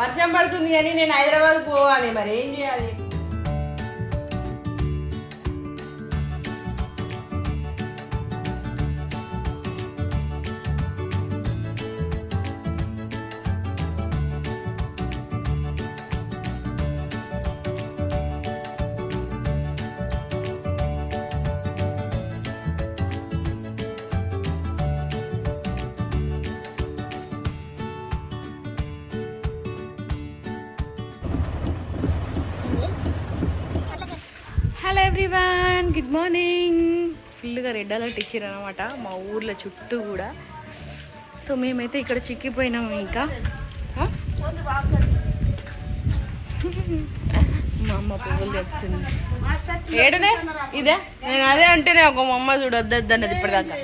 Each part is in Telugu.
వర్షం పడుతుంది కానీ నేను హైదరాబాద్ పోవాలి. మరి ఏం చేయాలి? Hello everyone good morning. ఫుల్గా రెడ్ అలర్ట్ ఇచ్చారు అనమాట మా ఊర్ల చుట్టూ కూడా. సో మేమైతే ఇక్కడ చిక్కిపోయినాము ఇంకా? మా అమ్మ పువ్వులు చెప్తుంది ఏడనే? ఇదే? నేను అదే అంటేనే ఒక మా అమ్మ చూడొద్దు అన్నది ఇప్పటిదాకా.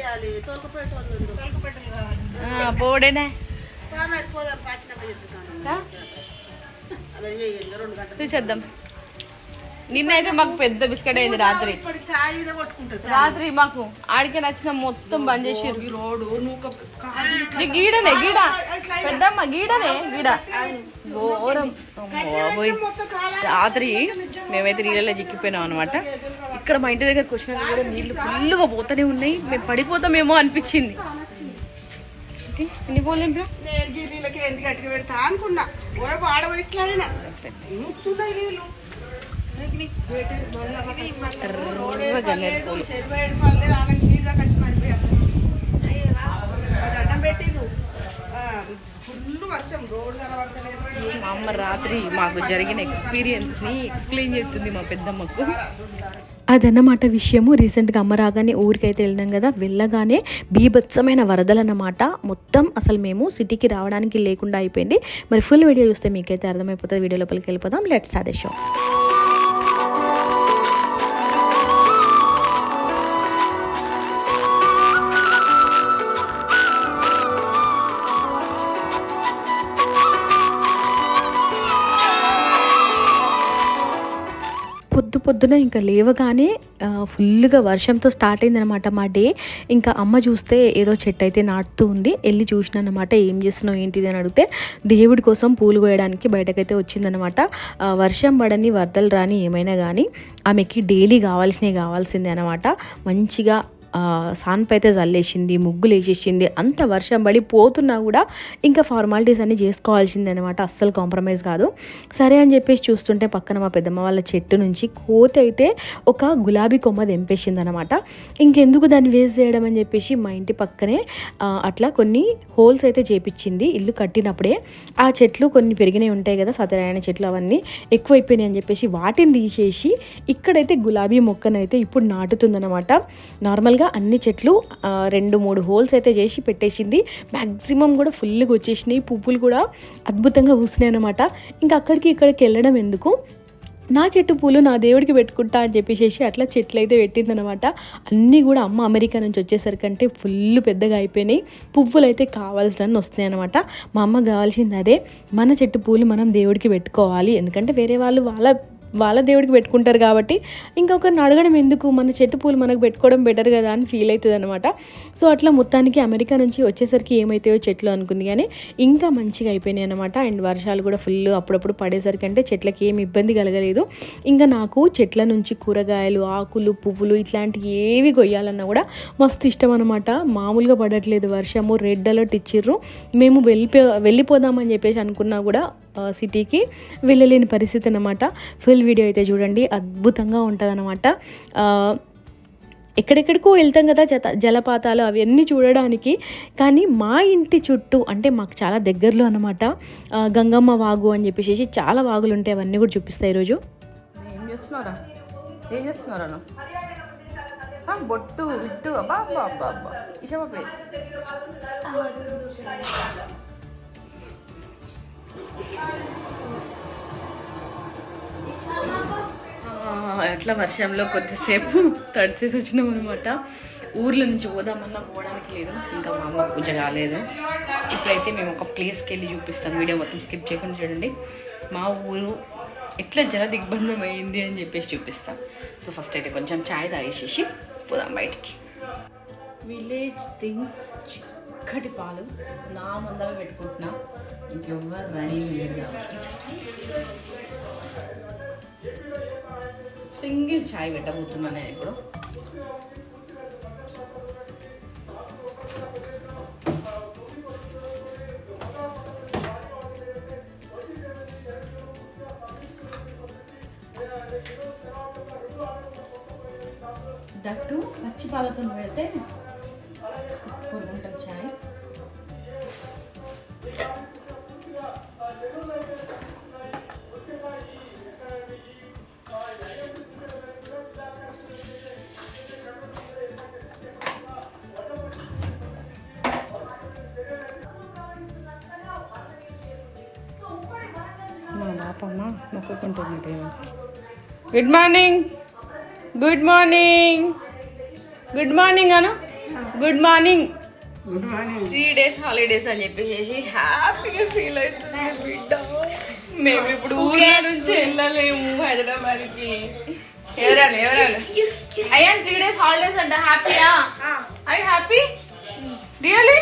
పోడేనే? చూసేద్దాం. నిన్నైతే మాకు పెద్ద బిస్కెట్ అయింది రాత్రి. రాత్రి మాకు ఆడికి నచ్చిన మొత్తం బంద్ ఇది గీడనే గీడ. పెద్దమ్మ గీడనే గీడ. ఘోరం. రాత్రి మేమైతే నీళ్ళలో చిక్కిపోయినాం అనమాట ఇక్కడ మా ఇంటి దగ్గరకు వచ్చినాక కూడా నీళ్ళు ఫుల్గా పోతూనే ఉన్నాయి. మేము పడిపోతామేమో అనిపించింది. ఎన్ని పోలు నింపినా? ఎందుకు అట్టుకు పెడతా అనుకున్నా. ఓ వాడ ఇట్లా అయినా నీళ్ళు. మా అమ్మ రాత్రి మాకు జరిగిన ఎక్స్పీరియన్స్ని ఎక్స్ప్లెయిన్ చేస్తుంది మా పెద్దమ్మకు అదన్నమాట విషయము. రీసెంట్గా అమ్మ రాగానే ఊరికైతే వెళ్ళినాం కదా వెళ్ళగానే బీభత్సమైన వరదలు అన్నమాట మొత్తం అసలు మేము సిటీకి రావడానికి లేకుండా అయిపోయింది. మరి ఫుల్ వీడియో చూస్తే మీకైతే అర్థమైపోతుంది. వీడియో లోపలికి వెళ్ళిపోదాం. లెట్స్ అదే షో పొద్దు పొద్దున ఇంకా లేవగానే ఫుల్గా వర్షంతో స్టార్ట్ అయిందనమాట మా డే. ఇంకా అమ్మ చూస్తే ఏదో చెట్టు అయితే నాటుతూ ఉంది. వెళ్ళి చూసినానమాట ఏం చేస్తున్నావు ఏంటిది అని అడిగితే దేవుడి కోసం పూలు కోయడానికి బయటకైతే వచ్చిందనమాట వర్షం పడని వరదలు రాని ఏమైనా కానీ ఆమెకి డైలీ కావాల్సినవి కావాల్సిందే అనమాట మంచిగా సాన్పు అయితే జల్లేసింది ముగ్గులు వేసేసింది అంత వర్షం పడి పోతున్నా కూడా ఇంకా ఫార్మాలిటీస్ అన్నీ చేసుకోవాల్సిందే అనమాట అస్సలు కాంప్రమైజ్ కాదు. సరే అని చెప్పేసి చూస్తుంటే పక్కన మా పెద్దమ్మ వాళ్ళ చెట్టు నుంచి కోతి అయితే ఒక గులాబీ కొమ్మ తెంపేసింది అనమాట ఇంకెందుకు దాన్ని వేస్ట్ చేయడం అని చెప్పేసి మా ఇంటి పక్కనే అట్లా కొన్ని హోల్స్ అయితే చేపించింది ఇల్లు కట్టినప్పుడే. ఆ చెట్లు కొన్ని పెరిగినవి ఉంటాయి కదా సత్యనారాయణ చెట్లు అవన్నీ ఎక్కువైపోయినాయి అని చెప్పేసి వాటిని తీసేసి ఇక్కడైతే గులాబీ మొక్కనైతే ఇప్పుడు నాటుతుందనమాట నార్మల్గా అన్ని చెట్లు రెండు మూడు హోల్స్ అయితే చేసి పెట్టేసింది. మ్యాక్సిమం కూడా ఫుల్గా వచ్చేసినాయి. పువ్వులు కూడా అద్భుతంగా పూసినాయి అనమాట ఇంకా అక్కడికి ఇక్కడికి వెళ్ళడం ఎందుకు? నా చెట్టు పూలు నా దేవుడికి పెట్టుకుంటా అని చెప్పేసి అట్లా చెట్లు అయితే పెట్టిందనమాట అన్నీ కూడా అమ్మ అమెరికా నుంచి వచ్చేసరికంటే ఫుల్ పెద్దగా అయిపోయినాయి. పువ్వులు అయితే కావాల్సిన వస్తున్నాయి అనమాట మా అమ్మ కావాల్సింది అదే మన చెట్టు పూలు మనం దేవుడికి పెట్టుకోవాలి. ఎందుకంటే వేరే వాళ్ళు వాళ్ళ వాళ్ళ దేవుడికి పెట్టుకుంటారు కాబట్టి ఇంకొకరిని అడగడం ఎందుకు? మన చెట్టు పూలు మనకు పెట్టుకోవడం బెటర్ కదా అని ఫీల్ అవుతుంది అనమాట సో అట్లా మొత్తానికి అమెరికా నుంచి వచ్చేసరికి ఏమైతాయో చెట్లు అనుకుంది కానీ ఇంకా మంచిగా అయిపోయినాయి అనమాట అండ్ వర్షాలు కూడా ఫుల్ అప్పుడప్పుడు పడేసరికి అంటే చెట్లకి ఏమి ఇబ్బంది కలగలేదు. ఇంకా నాకు చెట్ల నుంచి కూరగాయలు ఆకులు పువ్వులు ఇట్లాంటివి ఏవి కొయ్యాలన్నా కూడా మస్తు ఇష్టం అనమాట మామూలుగా పడట్లేదు వర్షము రెడ్ అలర్ట్ ఇచ్చిర్రు. మేము వెళ్ళిపో వెళ్ళిపోదామని చెప్పేసి అనుకున్నా కూడా సిటీకి వెళ్ళలేని పరిస్థితి అనమాట ఫుల్ వీడియో అయితే చూడండి అద్భుతంగా ఉంటుంది ఎక్కడెక్కడికో వెళ్తాం కదా జత జలపాతాలు అవన్నీ చూడడానికి. కానీ మా ఇంటి చుట్టూ అంటే మాకు చాలా దగ్గరలో అనమాట గంగమ్మ వాగు అని చెప్పేసి చాలా వాగులు ఉంటాయి అవన్నీ కూడా చూపిస్తాయి ఈరోజు. ఏం చేస్తున్నారా? ఏం చేస్తున్నారా బొట్టు విట్టు అబ్బా అబ్బా అబ్బా అబ్బా అట్లా వర్షంలో కొద్దిసేపు తడిచేసి వచ్చినాం అనమాట ఊర్లో నుంచి పోదామన్నా పోవడానికి లేదు. ఇంకా మా అమ్మ పూజ కాలేదు. ఇప్పుడైతే మేము ఒక ప్లేస్కి వెళ్ళి చూపిస్తాం. వీడియో మొత్తం స్కిప్ చేయకుండా చూడండి. మా ఊరు ఎట్లా జల దిగ్బంధం అయింది అని చెప్పేసి చూపిస్తాం. సో ఫస్ట్ అయితే కొంచెం చాయ్ తాగేసేసి పోదాం బయటికి. విలేజ్ థింగ్స్ చిక్కటి పాలు. నా మందమే పెట్టుకుంటున్నా. ఇంకెవ్వరు రెడీ లేరు కాబట్టి సింగిల్ ఛాయ్ పెట్టబోతున్నాను నేను ఇప్పుడు. దట్టు పచ్చి పాలతో పెడితే good morning good morning good morning అను good morning three days holidays అని చెప్పేసి హ్యాపీగా ఫీల్ అవుతుంది బిడ్డ. మేము ఇప్పుడు ఊళ్ళో నుంచి వెళ్ళలేము హైదరాబాద్కి. ఎవరాలి ఎవరాలి? అయ్యా త్రీ డేస్ హాలిడేస్ అంట. హ్యాపీయా ఐ హ్యాపీ రియలీ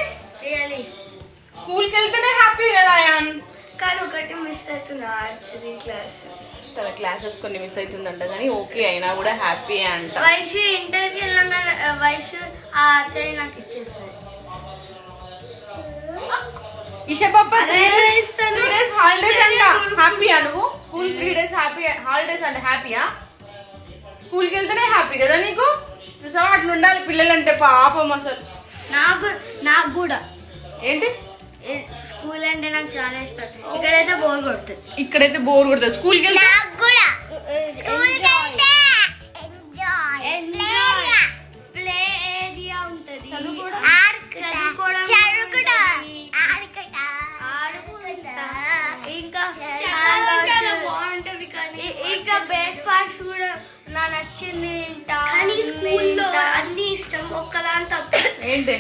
స్కూల్కి వెళ్తేనే హ్యాపీ కదా అయాన్ కానీ ఒకటి మిస్ అవుతున్నా ఆర్చరీ క్లాసెస్ తన క్లాసెస్ కొన్ని మిస్ అవుతుందంట కానీ ఓకే అయినా కూడా హ్యాపీ అంట. వైషు ఇంటర్కి వెళ్ళగానే వైషు ఆ ఆర్చరీ నాకు ఇచ్చేసాయి ఇషా పాప. త్రీ డేస్ హాలిడేస్ అంట. హ్యాపీయా నువ్వు? School three days happy holidays అంట హ్యాపీయా స్కూల్కి వెళ్తేనే హ్యాపీ కదా నీకు? చూసావా? అట్లా ఉండాలి పిల్లలంటే పాపం అసలు. నాకు నాకు కూడా. ఏంటి? స్కూల్ అంటే నాకు చాలా ఇష్టం. ఇక్కడైతే బోర్ కొడుతుంది. ఇక్కడైతే బోర్ కొడుతుంది. స్కూల్కి వెళ్తే కూడా స్కూల్ ప్లే ఏరియా ఉంటది. చదువుకోవడం? చదువుకోవడం చదువుకుంటా. ఆడుకుంటా. ఇంకా బాగుంటది కానీ ఇంకా బ్రేక్ఫాస్ట్ కూడా నా నచ్చింది. తింటా కానీ స్కూల్లో అన్ని ఇష్టం. ఒక్కదాని తప్ప. ఏంటి?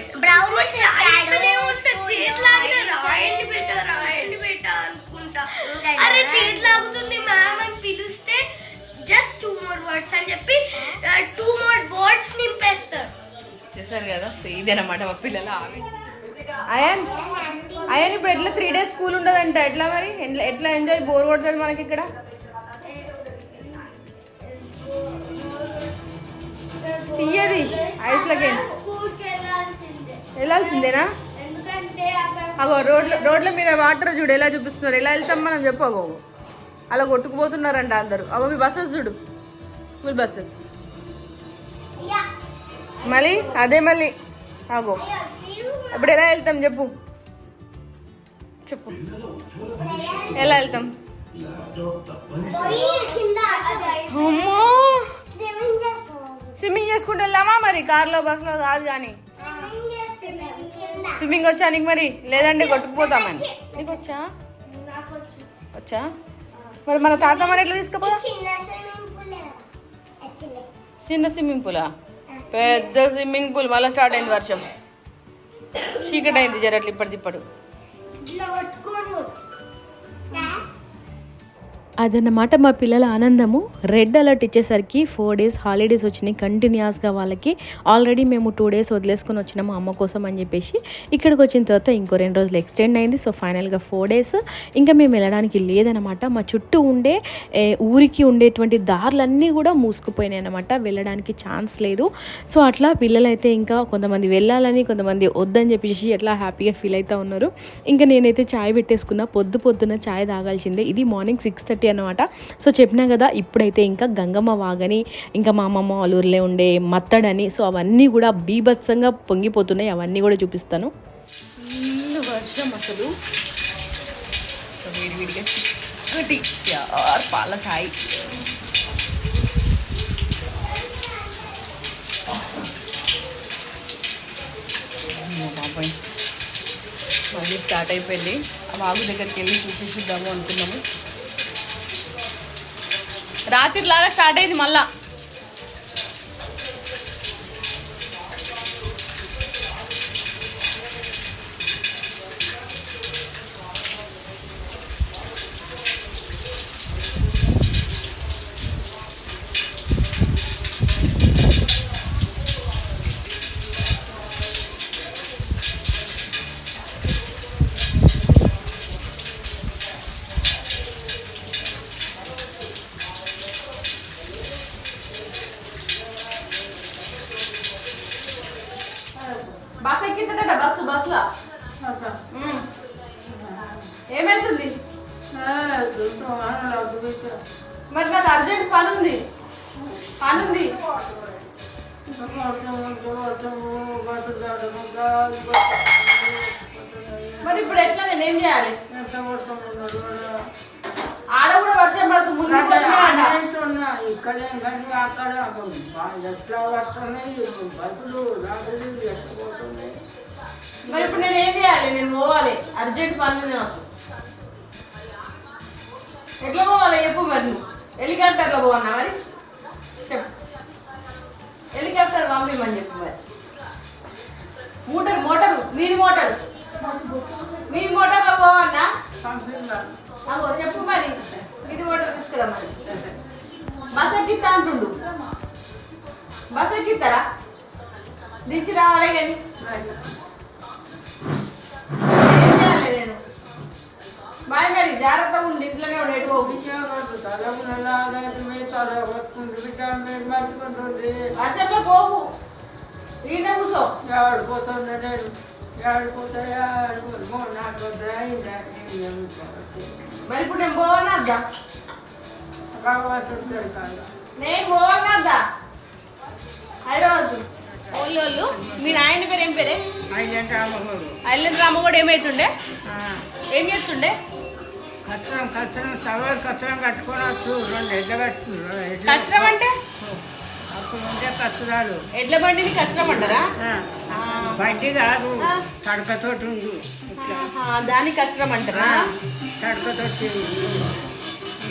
చేశారు కదా? సో ఇదేనమాట మా పిల్లల ఆమె అయాన్ అయాన్ ఇప్పుడు ఎట్లా త్రీ డేస్ స్కూల్ ఉండదంట? ఎట్లా మరి? ఎట్లా- ఎట్లా ఎంజాయ్ బోర్ కొడుతుంది మనకి ఇక్కడ? తీయది ఐస్లకి వెళ్ళాల్సిందేనా? అగో రోడ్ల రోడ్ల మీద వాటర్ చూడు ఎలా చూపిస్తున్నారు? ఎలా వెళ్తాం మనం చెప్పు అగో. అలా కొట్టుకుపోతున్నారంట అందరు. అగో మీ బస్సెస్ చూడు. స్కూల్ బస్సెస్ మళ్ళీ? అదే మళ్ళీ. అగో ఇప్పుడు ఎలా వెళ్తాం చెప్పు. చెప్పు. ఎలా వెళ్తాం? అమ్మో! స్విమ్మింగ్ చేసుకుంటూ వెళ్దామా మరి? కార్లో బస్సులో కాదు కానీ. స్విమ్మింగ్ వచ్చా నీకు మరి? లేదంటే కొట్టుకుపోతామని నీకు వచ్చా? వచ్చా? మరి మన తాత మరి ఎట్లా తీసుకుపోదా? చిన్న స్విమ్మింగ్ పూలా? పెద్ద స్విమ్మింగ్ పూల్ మళ్ళీ స్టార్ట్ అయింది వర్షం. చీకటి అయింది జరట్లు ఇప్పటిదిప్పుడు ఇట్లా పట్టుకోడు. అదన్నమాట మా పిల్లల ఆనందము. రెడ్ అలర్ట్ ఇచ్చేసరికి ఫోర్ డేస్ హాలిడేస్ వచ్చినాయి. కంటిన్యూస్గా వాళ్ళకి ఆల్రెడీ మేము టూ డేస్ వదిలేసుకొని వచ్చినాము అమ్మ కోసం అని చెప్పేసి. ఇక్కడికి వచ్చిన తర్వాత ఇంకో రెండు రోజులు ఎక్స్టెండ్ అయింది. సో ఫైనల్గా ఫోర్ డేస్. ఇంకా మేము వెళ్ళడానికి లేదనమాట మా చుట్టూ ఉండే ఊరికి ఉండేటువంటి దారులన్నీ కూడా మూసుకుపోయినాయి అనమాట వెళ్ళడానికి ఛాన్స్ లేదు. సో అట్లా పిల్లలైతే ఇంకా కొంతమంది వెళ్ళాలని కొంతమంది వద్దని చెప్పేసి ఎట్లా హ్యాపీగా ఫీల్ అవుతూ ఉన్నారు. ఇంకా నేనైతే చాయ్ పెట్టేసుకున్నా. పొద్దు పొద్దున చాయ్ తాగాల్సిందే. ఇది మార్నింగ్ సిక్స్ థర్టీ అనమాట. సో చెప్పినా కదా ఇప్పుడైతే ఇంకా గంగమ్మ వాగని ఇంకా మా అమ్మమ్మ వాళ్ళ ఉండే మత్తడని సో అవన్నీ కూడా బీభత్సంగా పొంగిపోతున్నాయి. అవన్నీ కూడా చూపిస్తాను. వర్షం అసలు. సో చిక్కటి పాల బాబాయ్. మళ్ళీ స్టార్ట్ అయిపోయింది. ఆ బాబు దగ్గరికి వెళ్ళి చూసేసిద్దాము అనుకున్నాము. రాత్రి లాగా స్టార్ట్ అయింది మళ్ళా. ఎట్లా పోవాలి చెప్పు మరి. నువ్వు హెలికాప్టర్లో పోవన్నా మరి? చెప్పు. హెలికాప్టర్ పంపిమని చెప్పు మరి. మోటార్ మోటార్ మీది మోటార్. మీది మోటార్లో పోవన్నా? అగో చెప్పు మరి. మీది మోటార్ తీసుకురా మరి. బస్ ఎక్కిస్తా అంటుండు. బస్ ఎక్కిస్తారా దించి రావాలి కానీ. బాయ్ మరి జాగ్రత్తగా ఉండి ఇంట్లోనే ఉండి ఎటు పోకు. వర్షంలో పోవు ఈయన కూర్చో. మరి ఇప్పుడు నేను పోవన్నా వద్దా నేను హైదరాబాద్ ఓళ్ళు వాళ్ళు మీ నాయన పేరు ఏం పేరే? ఐలాండ్ రామ కూడా ఏమైతుండే? ఏం చేస్తుండే? కచ్చరం కచ్చరం సవాల్ కచ్చరం కట్టుకోవచ్చు రెండు ఎడ్ల కట్టుకున్నారు కచ్చరం అంటే? అప్పుడు ఉంటే కచ్చరాలు ఎడ్ల బండిని కచ్చరం అంటారా? బండి కాదు తడకతోటి ఉంది. దాన్ని కచ్చరం అంటారా? తడకతోటి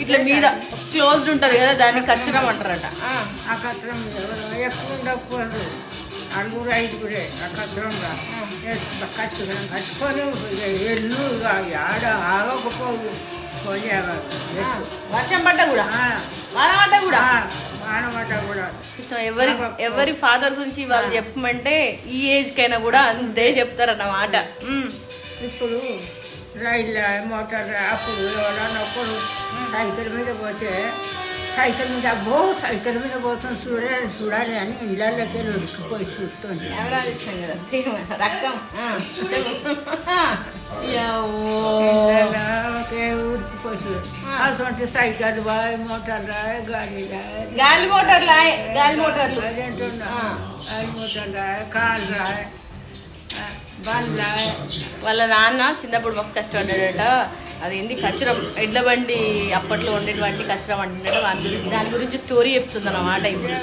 ఇట్లా మీద క్లోజ్డ్ ఉంటది కదా దాన్ని కచ్చరం అంటారట. ఆ. కచ్చరం ఎవరు ఎక్కువ ఉండకపోదు నలుగురు ఐదుగురే ఆ. కచ్చరంగా కచ్చరం కట్టుకొని ఎల్లు ఆడ ఆగకపోదు వర్షం పడ్డ కూడా? వాన పడ్డ కూడా? కూడా. ఎవరి ఎవరి ఫాదర్ గురించి వాళ్ళు చెప్పమంటే ఈ ఏజ్ కైనా కూడా అంతే చెప్తారన్నమాట. ఇప్పుడు రైళ్ళ మోటార్ అప్పుడు ఎవరన్నా ఒకరు సైకిల్ మీద పోతే సైకిల్ మీద అబ్బో సైకిల్ మీద పోతుంది చూడాలి చూడాలి అని ఇళ్ళకి వెళ్ళి ఉడికిపోయి చూస్తుంది రక్తం. ఒకే ఉడికిపోయి చూడు అటువంటి సైకిల్ బాయ్ మోటార్ రాయ్ గాడి రాయ్ గాలి మోటార్లు ఆయ్, గాలి మోటార్లు ఆ. గాలి మోటార్ రాయ్ కార్ రాయ్ బండ్ రాయ్ వాళ్ళ నాన్న చిన్నప్పుడు మస్తు కష్టపడ్డాడట అదేంటి కచ్చరం ఎడ్ల బండి అప్పట్లో ఉండేటువంటి కచ్చరం అంటున్నాడు దాని గురించి దాని గురించి స్టోరీ చెప్తుంది అన్నమాట ఇప్పుడు.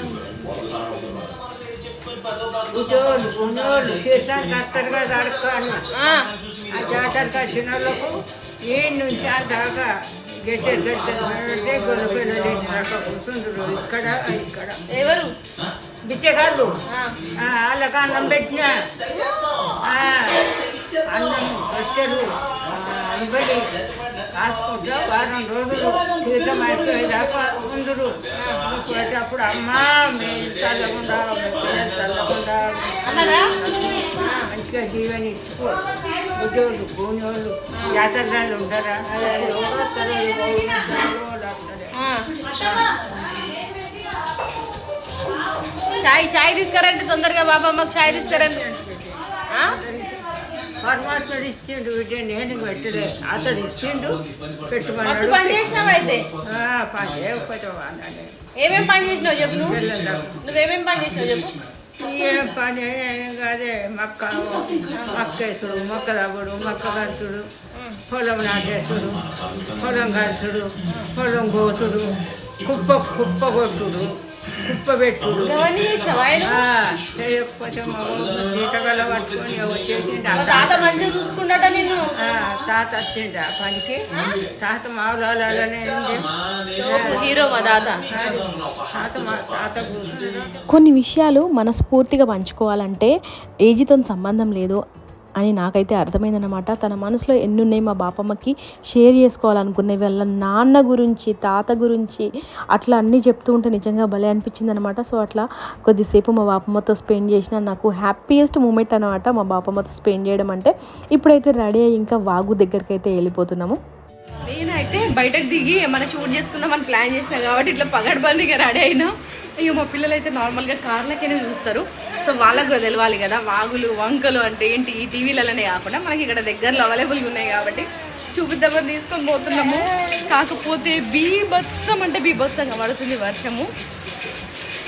ఉద్యోగులు ఉన్నోళ్ళు చేసాను కరెక్ట్గా అడుక్కోను ఆ, ఆ జాతరకు వచ్చిన వాళ్ళకు ఈ నుంచి ఆ దాకా గెట్టే గెట్టే కూర్చుంటారు ఇక్కడ ఇక్కడ. ఎవరు? బిచ్చగాళ్ళు. వాళ్ళకి అన్నం పెట్టిన. అన్నం పెట్టరు. ఇవ్వడి కాసుకుంటా వారం రోజులు అయిపోయేదాకా ఉందరు పోయేటప్పుడు అమ్మా చల్లకుండా మీ పిల్లలు చల్లకుండా అన్నదా మంచిగా జీవని ఇచ్చుకో ఉద్యోగులు జాతరలు ఉంటారా ఎవరు వాళ్ళు వస్తారే. ఆ. చాయ్ చాయ్ తీసుకురండి తొందరగా బాబా మాకు చాయ్ తీసుకురండి? పరమాత్ముడు ఇచ్చిండు విజయ నేను పెట్టలే. అతడు ఇచ్చిండు మొత్తం పెట్టుకున్నాడు పని చేసినావు అయితే ఏమేం పని చేసినావు చెప్పు నువ్వు? నువ్వేమేం పని చేసినావు చెప్పు? ఏం పని కాదే మక్క మక్కేసుడు మొక్కలవ్వడు మొక్క కలుసుడు పొలం నాటేసుడు పొలం కలుసుడు పొలం కోసుడు కుప్ప కుప్ప కొట్టుడు. జీతగల పట్టుకొని తాత. మంచిగా చూసుకున్నట నిన్ను. తాత వచ్చిండ పనికి. తాత మావులాలనే హీరో మా తాత. తాత మా తాత కూర్చున్నాడు. కొన్ని విషయాలు మనస్ఫూర్తిగా పంచుకోవాలంటే ఏజ్తో సంబంధం లేదు. అని నాకైతే అర్థమైందనమాట తన మనసులో ఎన్ని ఉన్నాయి మా బాపమ్మకి షేర్ చేసుకోవాలనుకునే వాళ్ళ నాన్న గురించి తాత గురించి అట్లా అన్నీ చెప్తూ ఉంటే నిజంగా భలే అనిపించింది అనమాట సో అట్లా కొద్దిసేపు మా బాపమ్మతో స్పెండ్ చేసిన నాకు హ్యాపీయెస్ట్ మూమెంట్ అనమాట మా బాపమ్మతో స్పెండ్ చేయడం అంటే. ఇప్పుడైతే రెడీ అయ్యి ఇంకా వాగు దగ్గరికి అయితే వెళ్ళిపోతున్నాము. నేనైతే బయటకు దిగి ఏమైనా షూట్ చేసుకుందామని ప్లాన్ చేసిన కాబట్టి ఇట్లా పగడబందిగా రెడీ అయినా. ఇక మా పిల్లలు అయితే నార్మల్గా కార్లకైనా చూస్తారు. సో వాళ్ళకు కూడా తెలవాలి కదా. వాగులు వంకలు అంటే ఏంటి? ఈ టీవీలలోనే కాకుండా మనకి ఇక్కడ దగ్గరలో అవైలబుల్గా ఉన్నాయి కాబట్టి చూపిద్దామని తీసుకొని పోతున్నాము. కాకపోతే బీభత్సం అంటే బీభత్సంగా పడుతుంది వర్షము.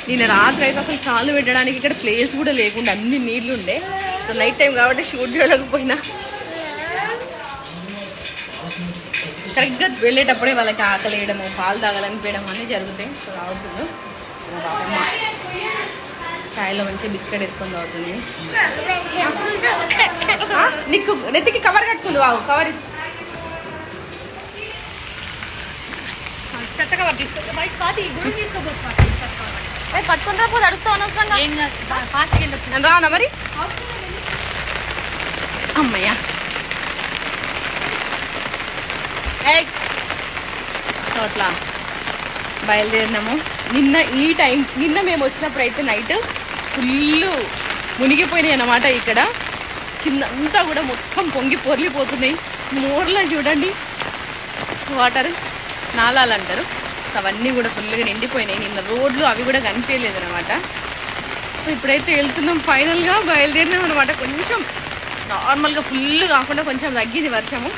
నేను రాత్రి అయితే అసలు చాలు పెట్టడానికి ఇక్కడ ప్లేస్ కూడా లేకుండా అన్ని నీళ్ళు ఉండే. సో నైట్ టైం కాబట్టి షూట్ చేయలేకపోయినా. కరెక్ట్గా వెళ్ళేటప్పుడే వాళ్ళకి ఆకలేయడము పాలు తాగాలనిపించడం అన్నీ జరుగుతాయి. సో అవుతుంది చాయ్లో మంచి బిస్కెట్ వేసుకొని తాగుతుంది. నీకు నెత్తికి కవర్ కట్టుకుంది బాబు కవర్ ఇస్తా చెత్త కవర్ తీసుకో. బైక్ పాటి గుడి తీసుకోబోతుంది పట్టుకుని రాకపోతే అడుగుతా అనవసరంగా. రానా మరి? అమ్మయ్యా. సో అట్లా బయలుదేరినాము. నిన్న ఈ టైం నిన్న మేము వచ్చినప్పుడు అయితే నైట్ ఫుల్ మునిగిపోయినాయి అన్నమాట ఇక్కడ. కింద అంతా కూడా మొత్తం పొంగి పొర్లిపోతున్నాయి. మోర్లో చూడండి. వాటర్ నాలాలు అంటారు. అవన్నీ కూడా ఫుల్గా నిండిపోయినాయి. నిన్న రోడ్లు అవి కూడా కనిపించలేదు అనమాట సో ఇప్పుడైతే వెళ్తున్నాం. ఫైనల్గా బయలుదేరినాం అనమాట కొంచెం నార్మల్గా ఫుల్ కాకుండా కొంచెం తగ్గింది వర్షము.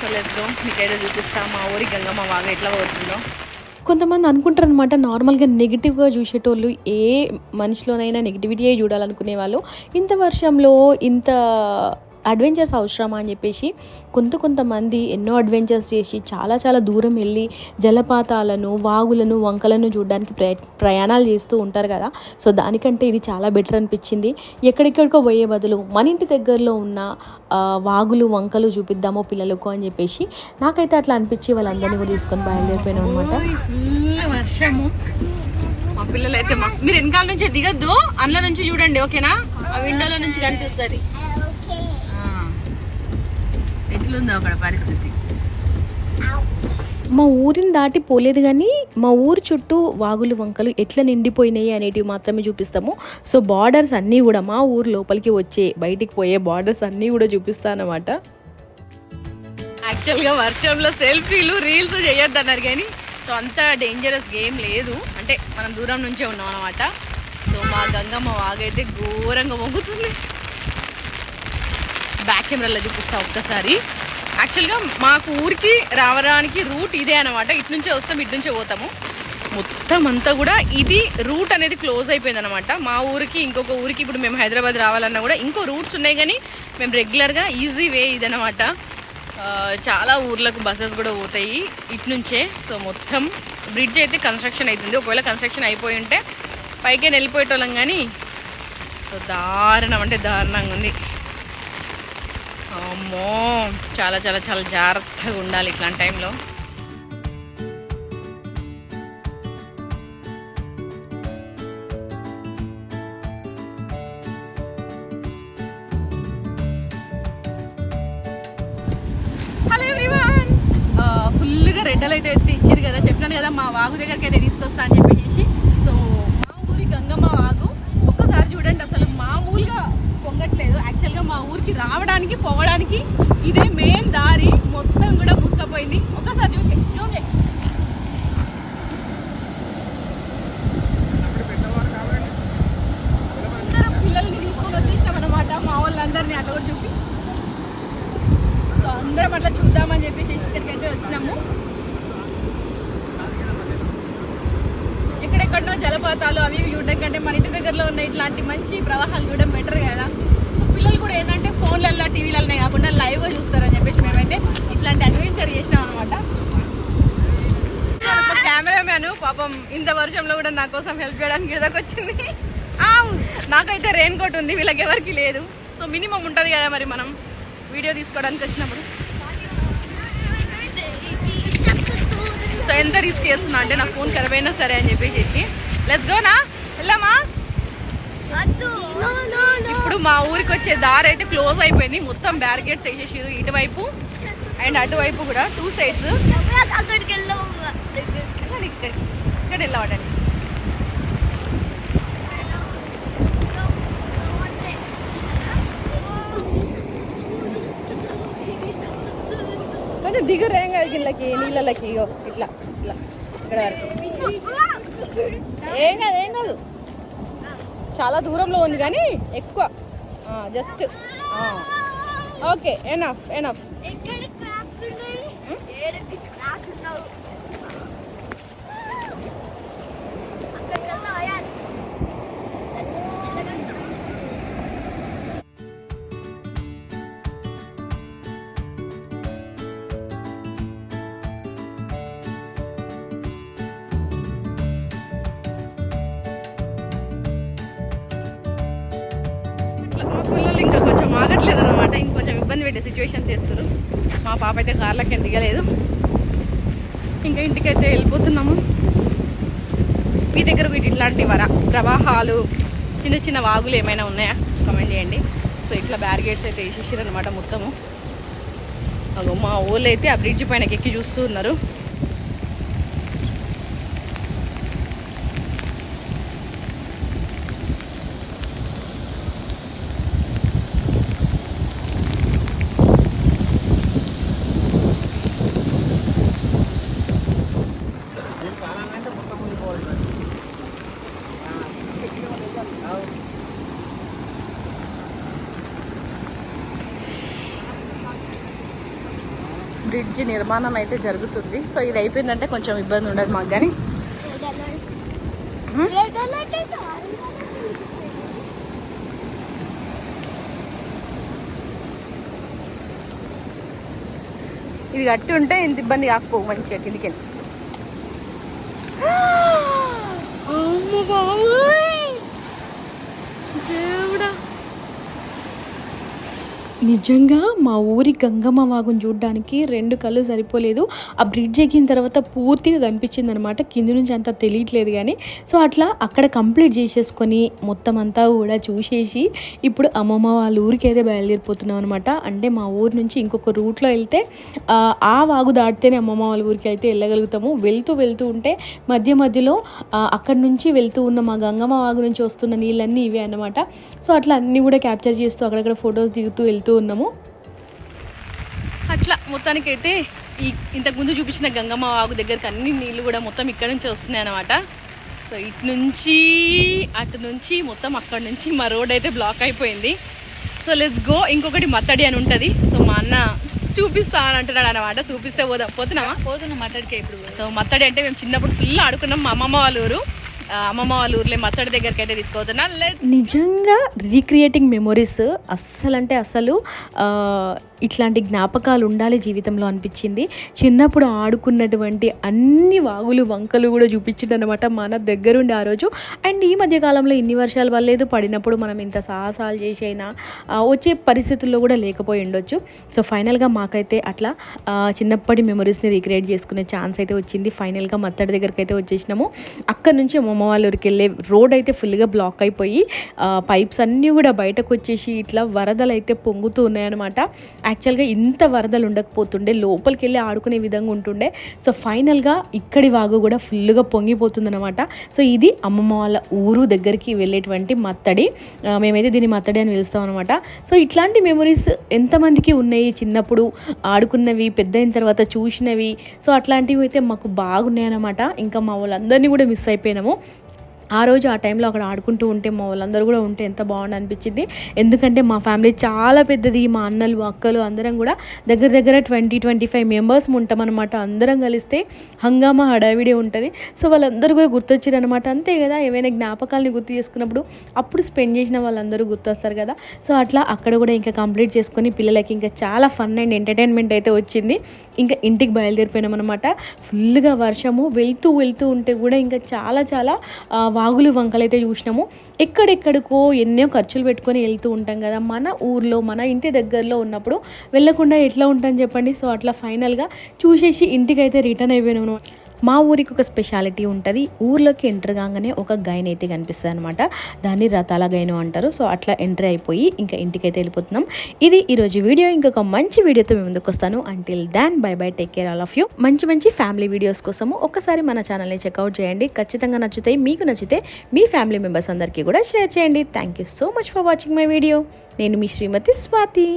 సో లెట్స్ గో మీకైతే చూపిస్తా మా ఊరి గంగమ్మ బాగా ఎట్లా పోతుందో. కొంతమంది అనుకుంటారు అనమాట నార్మల్గా నెగిటివ్గా చూసేటోళ్ళు ఏ మనిషిలోనైనా నెగిటివిటీయే చూడాలనుకునే వాళ్ళు ఇంత వర్షంలో ఇంత అడ్వెంచర్స్ అవసరమా అని చెప్పేసి కొంత కొంతమంది ఎన్నో అడ్వెంచర్స్ చేసి చాలా చాలా దూరం వెళ్ళి జలపాతాలను వాగులను వంకలను చూడడానికి ప్రయ ప్రయాణాలు చేస్తూ ఉంటారు కదా. సో దానికంటే ఇది చాలా బెటర్ అనిపించింది. ఎక్కడెక్కడికో పోయే బదులు మన ఇంటి దగ్గరలో ఉన్న వాగులు వంకలు చూపిద్దామో పిల్లలకు అని చెప్పేసి నాకైతే అట్లా అనిపించి వాళ్ళందరినీ కూడా తీసుకొని బయలుదేరిపోయాను అనమాట ఫుల్ వర్షము. మా పిల్లలు అయితే మస్తు మీరు వెనకాల నుంచి దిగద్దు అందులో నుంచి చూడండి ఓకేనా? ఆ విండోలో నుంచి కనిపిస్తుంది ఆ. ఎట్లుందో అక్కడ పరిస్థితి. మా ఊరిని దాటి పోలేదు కానీ మా ఊరు చుట్టూ వాగులు వంకలు ఎట్లా నిండిపోయినాయి అనేటివి మాత్రమే చూపిస్తాము. సో బార్డర్స్ అన్నీ కూడా మా ఊరు లోపలికి వచ్చే బయటికి పోయే బార్డర్స్ అన్నీ కూడా చూపిస్తానమాట యాక్చువల్గా వర్షంలో సెల్ఫీలు రీల్స్ చేయొద్దు అన్నారు కానీ సో అంత డేంజరస్ గేమ్ లేదు. అంటే మనం దూరం నుంచే ఉన్నాం అనమాట సో మా గంగమ్మ వాగైతే ఘోరంగా మొగ్గుతుంది బ్యాక్ కెమెరాలో చూపిస్తా ఒక్కసారి. యాక్చువల్గా మాకు ఊరికి రావడానికి రూట్ ఇదే అనమాట ఇటు నుంచే వస్తాం ఇటు నుంచే పోతాము. మొత్తం అంతా కూడా ఇది రూట్ అనేది క్లోజ్ అయిపోయింది అనమాట మా ఊరికి ఇంకొక ఊరికి ఇప్పుడు మేము హైదరాబాద్ రావాలన్నా కూడా ఇంకో రూట్స్ ఉన్నాయి కానీ మేము రెగ్యులర్గా ఈజీ వే ఇదనమాట చాలా ఊర్లకు బస్సెస్ కూడా పోతాయి ఇటు నుంచే. సో మొత్తం బ్రిడ్జ్ అయితే కన్స్ట్రక్షన్ అవుతుంది. ఒకవేళ కన్స్ట్రక్షన్ అయిపోయి ఉంటే పైకి వెళ్ళిపోయేటోళ్ళం కానీ సో దారుణం అంటే దారుణంగా ఉంది. అమ్మో చాలా చాలా చాలా జాగ్రత్తగా ఉండాలి ఇట్లాంటి టైంలో. హలో ఫుల్గా రెడ్డలు అయితే ఇచ్చారు కదా. చెప్పినాను కదా మా వాగు దగ్గరికి అయితే తీసుకొస్తా అని చెప్పేసి. సో మా ఊరి గంగమ్మ వాగు. ఒక్కసారి చూడండి అసలు మామూలుగా ఊరికి రావడానికి పోవడానికి ఇదే మెయిన్ దారి. మొత్తం కూడా మూసుకపోయింది ఒక్కసారి చూసి. అందరం పిల్లల్ని తీసుకొని వచ్చేసినాం అనమాట మా వాళ్ళందరినీ అట్లా కూడా చూపి. సో అందరం అట్లా చూద్దామని చెప్పేసి ఇక్కడికి అయితే వచ్చినాము. ఎక్కడెక్కడో జలపాతాలు అవి ఇవి చూడడం కంటే మన ఇంటి దగ్గరలో ఉన్న ఇట్లాంటి మంచి ప్రవాహాలు చూడడం బెటర్ కదా. కూడా ఏంటంటే ఫోన్లల్లో టీవీలనే కాకుండా లైవ్గా చూస్తారని చెప్పేసి మేమైతే ఇట్లాంటి అడ్వెంచర్ చేసినాం అనమాట కెమెరామ్యాన్ పాపం ఇంత వర్షంలో కూడా నా కోసం హెల్ప్ చేయడానికి ఎదకు వచ్చింది. నాకైతే రెయిన్ కోట్ ఉంది వీళ్ళకి ఎవరికి లేదు. సో మినిమం ఉంటుంది కదా మరి మనం వీడియో తీసుకోవడానికి వచ్చినప్పుడు. సో ఎంత రిస్క్ చేస్తున్నా అంటే నా ఫోన్ ఖరాబ్ అయినా సరే అని చెప్పేసి. లెట్స్ గోనా వెళ్ళామా? ఇప్పుడు మా ఊరికి వచ్చే దారి అయితే క్లోజ్ అయిపోయింది. మొత్తం బ్యారికేడ్స్ వేసేసారు ఇటువైపు అండ్ అటువైపు కూడా టూ సైడ్స్ అక్కడికి వెళ్ళాము ఇక్కడ ఇక్కడ వెళ్ళవాడండి కొంచెం దిగురేం కాదు ఇళ్ళకి నీళ్ళకి ఇగో ఇట్లా ఇట్లా ఇక్కడ వరకు. ఏం కాదు ఏం కాదు. చాలా దూరంలో ఉంది కానీ ఎక్కువ. Just okay enough enough situations చేస్తారు మా పాప అయితే కార్లకి దిగలేదు. ఇంకా ఇంటికైతే వెళ్ళిపోతున్నాము. మీ దగ్గర వీటి ఇట్లాంటి వర ప్రవాహాలు చిన్న చిన్న వాగులు ఏమైనా ఉన్నాయా? కమెంట్ చేయండి. సో ఇట్లా బ్యారిగేట్స్ అయితే వేసేసారు అనమాట మొత్తము. అగో మా ఊళ్ళో అయితే ఆ బ్రిడ్జ్ పైన ఎక్కి చూస్తూ ఉన్నారు. బ్రిడ్జ్ నిర్మాణం అయితే జరుగుతుంది. సో ఇది అయిపోయిందంటే కొంచెం ఇబ్బంది ఉండదు మాకు కానీ అలర్ట్ ఇది గట్టి ఉంటే ఇంత ఇబ్బంది కాకపోవు మంచిగా కిందికి వెళ్ళి. అమ్మ బాబోయ్! దేవుడా నిజంగా మా ఊరి గంగమ్మ వాగుని చూడడానికి రెండు కళ్ళు సరిపోలేదు. ఆ బ్రిడ్జ్ ఎక్కిన తర్వాత పూర్తిగా కనిపించింది అనమాట కింది నుంచి అంతా తెలియట్లేదు కానీ సో అట్లా అక్కడ కంప్లీట్ చేసేసుకొని మొత్తం అంతా కూడా చూసేసి ఇప్పుడు అమ్మమ్మ వాళ్ళ ఊరికి అయితే బయలుదేరిపోతున్నాం అనమాట అంటే మా ఊరు నుంచి ఇంకొక రూట్లో వెళ్తే ఆ, వాగు దాటితేనే అమ్మమ్మ వాళ్ళ ఊరికి అయితే వెళ్ళగలుగుతాము. వెళ్తూ వెళ్తూ ఉంటే మధ్య మధ్యలో అక్కడి నుంచి వెళ్తూ ఉన్న మా గంగమ్మ వాగు నుంచి వస్తున్న నీళ్ళన్నీ ఇవే అన్నమాట. సో అట్లా అన్నీ కూడా క్యాప్చర్ చేస్తూ అక్కడక్కడ ఫొటోస్ దిగుతూ వెళ్తూ ఉన్నాము. అట్లా మొత్తానికైతే ఈ ఇంతకుముందు చూపించిన గంగమ్మ వాగు దగ్గరికి అన్ని నీళ్ళు కూడా మొత్తం ఇక్కడ నుంచి వస్తున్నాయి అనమాట సో ఇటు నుంచి అటు నుంచి మొత్తం అక్కడ నుంచి మా రోడ్ అయితే బ్లాక్ అయిపోయింది. సో లెట్స్ గో ఇంకొకటి మత్తడి అని ఉంటుంది. సో మా అన్న చూపిస్తా అని అంటున్నాడు అనమాట చూపిస్తే పోదాం పోతున్నామా పోతున్నాం మాట్లాడికే ఇప్పుడు. సో మత్తడి అంటే మేము చిన్నప్పుడు ఫుల్ ఆడుకున్నాం మా అమ్మమ్మ వాళ్ళ ఊరు. అమ్మమ్మ వాళ్ళ ఊర్లో మత్తడి దగ్గరికి అయితే తీసుకుపోతున్నా నిజంగా రీక్రియేటింగ్ మెమొరీస్ అస్సలు అంటే అసలు ఇట్లాంటి జ్ఞాపకాలు ఉండాలి జీవితంలో అనిపించింది. చిన్నప్పుడు ఆడుకున్నటువంటి అన్ని వాగులు వంకలు కూడా చూపించింది అనమాట మన దగ్గరుండి ఆ రోజు. అండ్ ఈ మధ్య కాలంలో ఇన్ని వర్షాలు పడలేదు. పడినప్పుడు మనం ఇంత సాహసాలు చేసైనా వచ్చే పరిస్థితుల్లో కూడా లేకపోయి ఉండొచ్చు. సో ఫైనల్గా మాకైతే అట్లా చిన్నప్పటి మెమరీస్ని రీక్రియేట్ చేసుకునే ఛాన్స్ అయితే వచ్చింది. ఫైనల్గా మత్తడి దగ్గరికి అయితే వచ్చేసినాము. అక్కడ నుంచి అమ్మమ్మ వాళ్ళ ఊరికి వెళ్ళే రోడ్ అయితే ఫుల్గా బ్లాక్ అయిపోయి పైప్స్ అన్నీ కూడా బయటకు వచ్చేసి ఇట్లా వరదలు అయితే పొంగుతూ ఉన్నాయన్నమాట. యాక్చువల్గా ఇంత వరదలు ఉండకపోతుండే లోపలికి వెళ్ళి ఆడుకునే విధంగా ఉంటుండే. సో ఫైనల్గా ఇక్కడి వాగు కూడా ఫుల్గా పొంగిపోతుందన్నమాట. సో ఇది అమ్మమ్మ వాళ్ళ ఊరు దగ్గరికి వెళ్ళేటువంటి మత్తడి. మేమైతే దీన్ని మత్తడి అని పిలుస్తాం అనమాట సో ఇట్లాంటి మెమరీస్ ఎంతమందికి ఉన్నాయి చిన్నప్పుడు? ఆడుకున్నవి పెద్ద అయిన తర్వాత చూసినవి. సో అట్లాంటివి అయితే మాకు బాగున్నాయి అనమాట ఇంకా మా వాళ్ళందరినీ కూడా మిస్ అయిపోయినాము. ఆ రోజు ఆ టైంలో అక్కడ ఆడుకుంటూ ఉంటే మా వాళ్ళందరూ కూడా ఉంటే ఎంత బాగుంది అనిపించింది. ఎందుకంటే మా ఫ్యామిలీ చాలా పెద్దది మా అన్నలు అక్కలు అందరం కూడా దగ్గర దగ్గర ట్వంటీ ట్వంటీ ఫైవ్ మెంబర్స్ ఉంటామన్నమాట అందరం కలిస్తే హంగామా హడావిడి ఉంటుంది. సో వాళ్ళందరూ కూడా గుర్తొచ్చారు అనమాట అంతే కదా ఏవైనా జ్ఞాపకాలని గుర్తు చేసుకున్నప్పుడు అప్పుడు స్పెండ్ చేసిన వాళ్ళందరూ గుర్తొస్తారు కదా. సో అట్లా అక్కడ కూడా ఇంకా కంప్లీట్ చేసుకొని పిల్లలకి ఇంకా చాలా ఫన్ అండ్ ఎంటర్టైన్మెంట్ అయితే వచ్చింది. ఇంకా ఇంటికి బయలుదేరిపోయినామన్నమాట ఫుల్గా వర్షము వెళ్తూ వెళ్తూ ఉంటే కూడా ఇంకా చాలా చాలా వాగులు వంకలైతే చూసినాము. ఎక్కడెక్కడికో ఎన్నో ఖర్చులు పెట్టుకొని వెళ్తూ ఉంటాం కదా. మన ఊర్లో మన ఇంటి దగ్గరలో ఉన్నప్పుడు వెళ్ళకుండా ఎట్లా ఉంటాం చెప్పండి? సో అట్లా ఫైనల్గా చూసేసి ఇంటికి అయితే రిటర్న్ అయిపోయినాను మా ఊరికి ఒక స్పెషాలిటీ ఉంటుంది. ఊర్లోకి ఎంటర్ కాగానే ఒక గైన్ అయితే కనిపిస్తుంది అనమాట దాన్ని రథాల గైను అంటారు. సో అట్లా ఎంటర్ అయిపోయి ఇంకా ఇంటికైతే వెళ్ళిపోతున్నాం. ఇది ఈరోజు వీడియో. ఇంకొక మంచి వీడియోతో మేము ముందుకు వస్తాను. Until then bye bye take care all of you మంచి మంచి ఫ్యామిలీ వీడియోస్ కోసము ఒకసారి మన ఛానల్ని చెక్అవుట్ చేయండి. ఖచ్చితంగా నచ్చుతాయి మీకు నచ్చితే మీ ఫ్యామిలీ మెంబర్స్ అందరికీ కూడా షేర్ చేయండి. Thank you so much for watching my video నేను మీ శ్రీమతి స్వాతి.